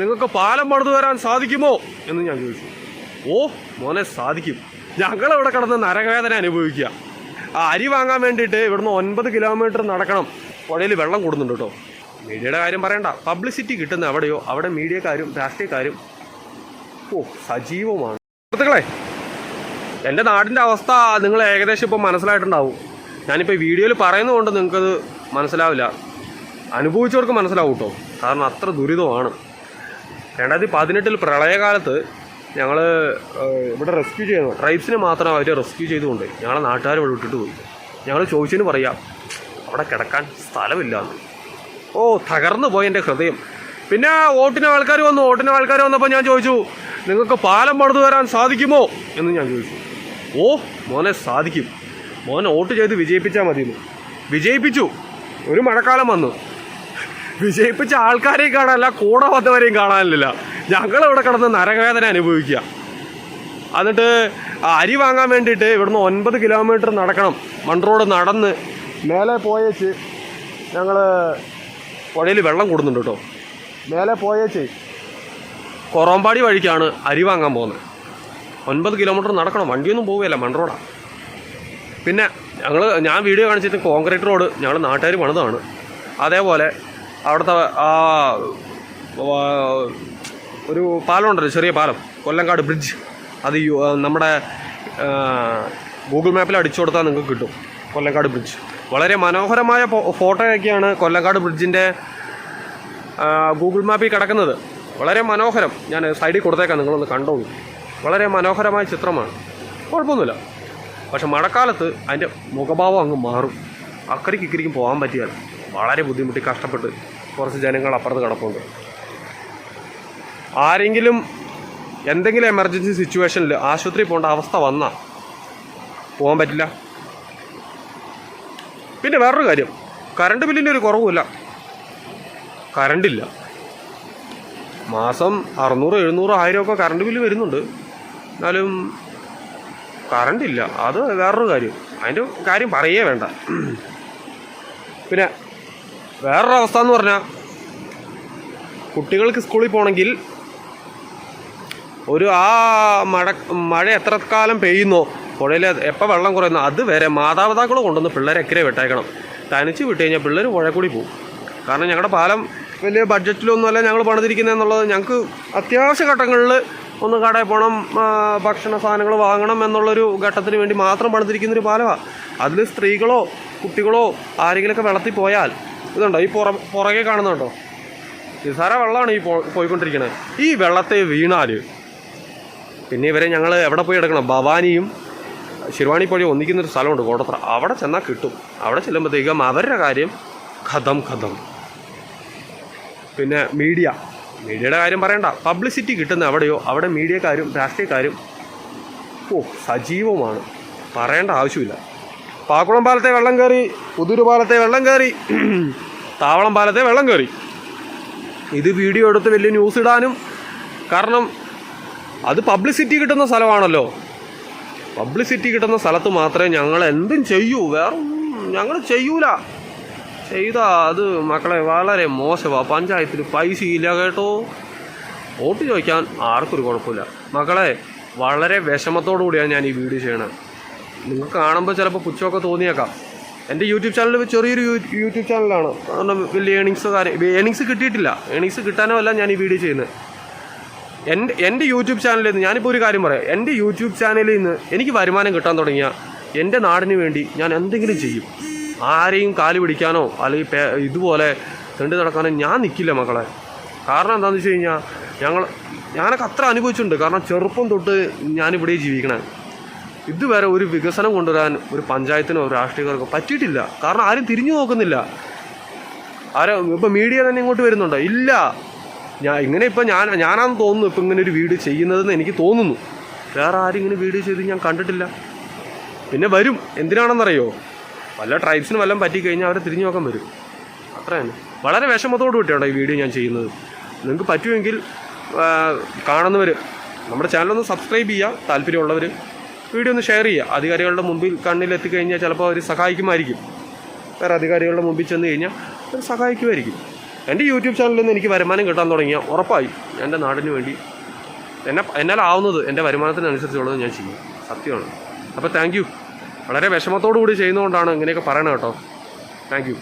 നിങ്ങൾക്ക് പാലം പണിതു തരാൻ സാധിക്കുമോ എന്ന് ഞാൻ ചോദിച്ചു. ഓ മോനെ സാധിക്കും. ഞങ്ങളിവിടെ കിടന്ന് നരകവേദന അനുഭവിക്കുക. ആ അരി വാങ്ങാൻ വേണ്ടിയിട്ട് ഇവിടുന്ന് ഒൻപത് കിലോമീറ്റർ നടക്കണം. പുഴയിൽ വെള്ളം കൂടുന്നുണ്ട് കേട്ടോ. മീഡിയയുടെ കാര്യം പറയണ്ട. പബ്ലിസിറ്റി കിട്ടുന്ന എവിടെയോ അവിടെ മീഡിയക്കാരും രാഷ്ട്രീയക്കാരും ഓ സജീവമാണ്. സുഹൃത്തുക്കളെ എന്റെ നാടിന്റെ അവസ്ഥ നിങ്ങൾ ഏകദേശം ഇപ്പോൾ മനസ്സിലായിട്ടുണ്ടാവും. ഞാനിപ്പോൾ വീഡിയോയിൽ പറയുന്നതുകൊണ്ട് നിങ്ങൾക്കത് മനസ്സിലാവില്ല. അനുഭവിച്ചവർക്ക് മനസ്സിലാവും കേട്ടോ. കാരണം അത്ര ദുരിതമാണ്. രണ്ടായിരത്തി പതിനെട്ടിൽ പ്രളയകാലത്ത് ഞങ്ങൾ ഇവിടെ റെസ്ക്യൂ ചെയ്തു ട്രൈബ്സിനെ മാത്രം അവർ റെസ്ക്യൂ ചെയ്തുകൊണ്ട് ഞങ്ങളെ നാട്ടുകാർ ഇവിടെ വിട്ടിട്ട് പോയി. ഞങ്ങൾ ചോദിച്ചതിന് പറയാം അവിടെ കിടക്കാൻ സ്ഥലമില്ല ഓ തകർന്നു പോയി എന്റെ ഹൃദയം. പിന്നെ വോട്ടിന് ആൾക്കാർ വന്നു. വോട്ടിന് ആൾക്കാർ വന്നപ്പോൾ ഞാൻ ചോദിച്ചു നിങ്ങൾക്ക് പാലം പണിതു തരാൻ സാധിക്കുമോ? എന്ന് ഞാൻ ചോദിച്ചു. ഓ മോനെ സാധിക്കും. മോനെ വോട്ട് ചെയ്ത് വിജയിപ്പിച്ചാൽ മതിയെന്ന്. വിജയിപ്പിച്ചു. ഒരു മഴക്കാലം വന്നു. വിജയിപ്പിച്ച ആൾക്കാരെയും കാണാനല്ല കൂടെ വന്നവരെയും കാണാനില്ല. ഞങ്ങൾ ഞങ്ങളിവിടെ കിടന്ന് നരകവേദന അനുഭവിക്കുക. എന്നിട്ട് അരി വാങ്ങാൻ വേണ്ടിയിട്ട് ഇവിടുന്ന് ഒൻപത് കിലോമീറ്റർ നടക്കണം. മൺറോഡ് നടന്ന് മേലെ പോയേച്ച് ഞങ്ങൾ പുഴയിൽ വെള്ളം കൂടുന്നുണ്ട് കേട്ടോ. മേലെ പോയേച്ച് കൊറോമ്പാടി വഴിക്കാണ് അരി വാങ്ങാൻ പോകുന്നത്. ഒൻപത് കിലോമീറ്റർ നടക്കണം വണ്ടിയൊന്നും പോവുകയല്ല മൺറോഡാണ് പിന്നെ ഞങ്ങൾ ഞാൻ വീഡിയോ കാണിച്ചിട്ട് കോൺക്രീറ്റ് റോഡ് ഞങ്ങൾ നാട്ടുകാർ പണിതാണ്. അതേപോലെ അവിടുത്തെ ആ ഒരു പാലം ഉണ്ടല്ലോ ചെറിയ പാലം. കൊല്ലങ്കാട് ബ്രിഡ്ജ് അത് നമ്മുടെ ഗൂഗിൾ മാപ്പിൽ അടിച്ചു കൊടുത്താൽ നിങ്ങൾക്ക് കിട്ടും കൊല്ലങ്കാട് ബ്രിഡ്ജ് വളരെ മനോഹരമായ ഫോട്ടോയൊക്കെയാണ് കൊല്ലങ്കാട് ബ്രിഡ്ജിന്റെ ഗൂഗിൾ മാപ്പിൽ കിടക്കുന്നത്. വളരെ മനോഹരം. ഞാൻ സൈഡിൽ കൊടുത്തേക്കാം നിങ്ങളൊന്ന് കണ്ടോളൂ വളരെ മനോഹരമായ ചിത്രമാണ്. കുഴപ്പമൊന്നുമില്ല. പക്ഷെ മഴക്കാലത്ത് അതിന്റെ മുഖഭാവം അങ്ങ് മാറും. അക്കരയ്ക്ക് ഇക്കരയ്ക്കും പോകാൻ പറ്റിയാൽ. വളരെ ബുദ്ധിമുട്ടി കഷ്ടപ്പെട്ട് കുറച്ച് ജനങ്ങൾ അപ്പുറത്ത് കിടപ്പുണ്ട്. ആരെങ്കിലും എന്തെങ്കിലും എമർജൻസി സിറ്റുവേഷനിൽ ആശുപത്രി പോകേണ്ട അവസ്ഥ വന്നാൽ പോകാൻ പറ്റില്ല. പിന്നെ വേറൊരു കാര്യം കറണ്ട് ബില്ലിന്റെ ഒരു കുറവുമില്ല. കറണ്ടില്ല മാസം അറുന്നൂറ് എഴുന്നൂറ് ആയിരം ഒക്കെ കറണ്ട് ബില്ല് വരുന്നുണ്ട്. എന്നാലും കറണ്ടില്ല അത് വേറൊരു കാര്യം. അതിന്റെ കാര്യം പറയേ വേണ്ട. പിന്നെ വേറൊരു അവസ്ഥ എന്ന് പറഞ്ഞാൽ കുട്ടികൾക്ക് സ്കൂളിൽ പോകണമെങ്കിൽ ഒരു ആ മഴ മഴ എത്ര കാലം പെയ്യുന്നോ പുഴയിൽ എപ്പോൾ വെള്ളം കുറയുന്നോ അതുവരെ മാതാപിതാക്കൾ കൊണ്ടുവന്ന് പിള്ളേരെ എക്കരെ വിട്ടേക്കണം തനിച്ച് വിട്ട് കഴിഞ്ഞാൽ പിള്ളേർ പുഴ കൂടി പോകും കാരണം ഞങ്ങളുടെ പാലം വലിയ ബഡ്ജറ്റിലൊന്നുമല്ല ഞങ്ങൾ പണിതിരിക്കുന്നത് എന്നുള്ളത്. ഞങ്ങൾക്ക് അത്യാവശ്യ ഘട്ടങ്ങളിൽ ഒന്ന് കടയിൽ പോകണം ഭക്ഷണ സാധനങ്ങൾ വാങ്ങണം എന്നുള്ളൊരു ഘട്ടത്തിന് വേണ്ടി മാത്രം പണിതിരിക്കുന്നൊരു പാലമാണ് അതിൽ സ്ത്രീകളോ കുട്ടികളോ ആരെങ്കിലുമൊക്കെ വെള്ളത്തിൽ പോയാൽ ഇതുണ്ടോ? ഈ പുറ പുറകെ കാണുന്നുണ്ടോ നിസാര വെള്ളമാണ് ഈ പോയിക്കൊണ്ടിരിക്കുന്നത് ഈ വെള്ളത്തെ വീണാൽ പിന്നെ ഇവരെ ഞങ്ങൾ എവിടെ പോയി എടുക്കണം? ഭവാനിയും ശിരുവാണി പുഴ ഒന്നിക്കുന്നൊരു സ്ഥലമുണ്ട് കോടത്ര അവിടെ ചെന്നാൽ കിട്ടും. അവിടെ ചെല്ലുമ്പോഴത്തേക്കും അവരുടെ കാര്യം ഖതം ഖതം പിന്നെ മീഡിയ. മീഡിയയുടെ കാര്യം പറയണ്ട. പബ്ലിസിറ്റി കിട്ടുന്ന എവിടെയോ അവിടെ മീഡിയക്കാരും രാഷ്ട്രീയക്കാരും ഓ സജീവമാണ്. പറയേണ്ട ആവശ്യമില്ല. പാക്കുളം പാലത്തെ വെള്ളം കയറി പുതൂര് പാലത്തെ വെള്ളം കയറി താവളം പാലത്തെ വെള്ളം കയറി ഇത് വീഡിയോ എടുത്ത് വലിയ ന്യൂസ് ഇടാനും കാരണം അത് പബ്ലിസിറ്റി കിട്ടുന്ന സ്ഥലമാണല്ലോ. പബ്ലിസിറ്റി കിട്ടുന്ന സ്ഥലത്ത് മാത്രമേ ഞങ്ങൾ എന്തും ചെയ്യൂ. വേറെ ഞങ്ങൾ ചെയ്യൂല. ചെയ്താ അത് മക്കളെ വളരെ മോശമാണ് പഞ്ചായത്തിൽ പൈസ ഇല്ല കേട്ടോ. വോട്ട് ചോദിക്കാൻ ആർക്കൊരു കുഴപ്പമില്ല. മക്കളെ വളരെ വിഷമത്തോടു കൂടിയാണ് ഞാൻ ഈ വീഡിയോ ചെയ്യണത്. നിങ്ങൾക്ക് കാണുമ്പോൾ ചിലപ്പോൾ പുച്ഛമൊക്കെ തോന്നിയേക്കാം. എന്റെ യൂട്യൂബ് ചാനൽ ചെറിയൊരു യൂട്യൂബ് ചാനലാണ്. കാരണം വലിയ ഏണിങ്സ് കാര്യം ഏണിങ്സ് കിട്ടിയിട്ടില്ല. ഏണിങ്സ് കിട്ടാനോ അല്ല ഞാൻ ഈ വീഡിയോ ചെയ്യുന്നത് എന്റെ എന്റെ യൂട്യൂബ് ചാനലിൽ നിന്ന് ഞാനിപ്പോൾ ഒരു കാര്യം പറയാം. എന്റെ യൂട്യൂബ് ചാനലിൽ നിന്ന് എനിക്ക് വരുമാനം കിട്ടാൻ തുടങ്ങിയ എന്റെ നാടിന് വേണ്ടി ഞാൻ എന്തെങ്കിലും ചെയ്യും. ആരെയും കാൽ പിടിക്കാനോ അല്ലെങ്കിൽ ഇതുപോലെ തെണ്ടി നടക്കാനോ ഞാൻ നിൽക്കില്ല മക്കളെ. കാരണം എന്താണെന്ന് വെച്ച് കഴിഞ്ഞാൽ ഞങ്ങൾ ഞാനൊക്കെ അത്ര അനുഭവിച്ചിട്ടുണ്ട്. കാരണം ചെറുപ്പം തൊട്ട് ഞാനിവിടെ ജീവിക്കണേ. ഇതുവരെ ഒരു വികസനം കൊണ്ടുവരാൻ ഒരു പഞ്ചായത്തിനോ രാഷ്ട്രീയക്കാർക്കോ പറ്റിയിട്ടില്ല. കാരണം ആരും തിരിഞ്ഞു നോക്കുന്നില്ല. ആരും ഇപ്പം മീഡിയ തന്നെ ഇങ്ങോട്ട് വരുന്നുണ്ടോ? ഇല്ല. ഞാൻ ഇങ്ങനെ ഇപ്പം ഞാൻ ഞാനാണെന്ന് തോന്നുന്നു ഇപ്പം ഇങ്ങനെ ഒരു വീഡിയോ ചെയ്യുന്നതെന്ന് എനിക്ക് തോന്നുന്നു. വേറെ ആരും ഇങ്ങനെ വീഡിയോ ചെയ്ത് ഞാൻ കണ്ടിട്ടില്ല. പിന്നെ വരും. എന്തിനാണെന്നറിയോ? വല്ല ട്രൈബ്സിന് വല്ലതും പറ്റിക്കഴിഞ്ഞാൽ അവരെ തിരിഞ്ഞു നോക്കാൻ വരും. അത്ര തന്നെ വളരെ വിഷമത്തോട് കൂട്ടിയാണ് ഈ വീഡിയോ ഞാൻ ചെയ്യുന്നത്. നിങ്ങൾക്ക് പറ്റുമെങ്കിൽ കാണുന്നവർ നമ്മുടെ ചാനലൊന്ന് സബ്സ്ക്രൈബ് ചെയ്യുക താല്പര്യമുള്ളവർ വീഡിയോ ഒന്ന് ഷെയർ ചെയ്യുക. അധികാരികളുടെ മുമ്പിൽ കണ്ണിലെത്തിക്കഴിഞ്ഞാൽ ചിലപ്പോൾ അവർ സഹായിക്കുമായിരിക്കും. വേറെ അധികാരികളുടെ മുമ്പിൽ ചെന്ന് കഴിഞ്ഞാൽ അവർ സഹായിക്കുമായിരിക്കും. എന്റെ യൂട്യൂബ് ചാനലിൽ നിന്ന് എനിക്ക് വരുമാനം കിട്ടാൻ തുടങ്ങിയാൽ ഉറപ്പായി. എന്റെ നാടിന് വേണ്ടി എന്നെ എന്നാലാവുന്നത് എന്റെ വരുമാനത്തിനനുസരിച്ചുള്ളത് ഞാൻ ചെയ്യും സത്യമാണ്. അപ്പോൾ താങ്ക് യു വളരെ വിഷമത്തോടു കൂടി ചെയ്യുന്നതുകൊണ്ടാണ് ഇങ്ങനെയൊക്കെ പറയണത് കേട്ടോ. Thank you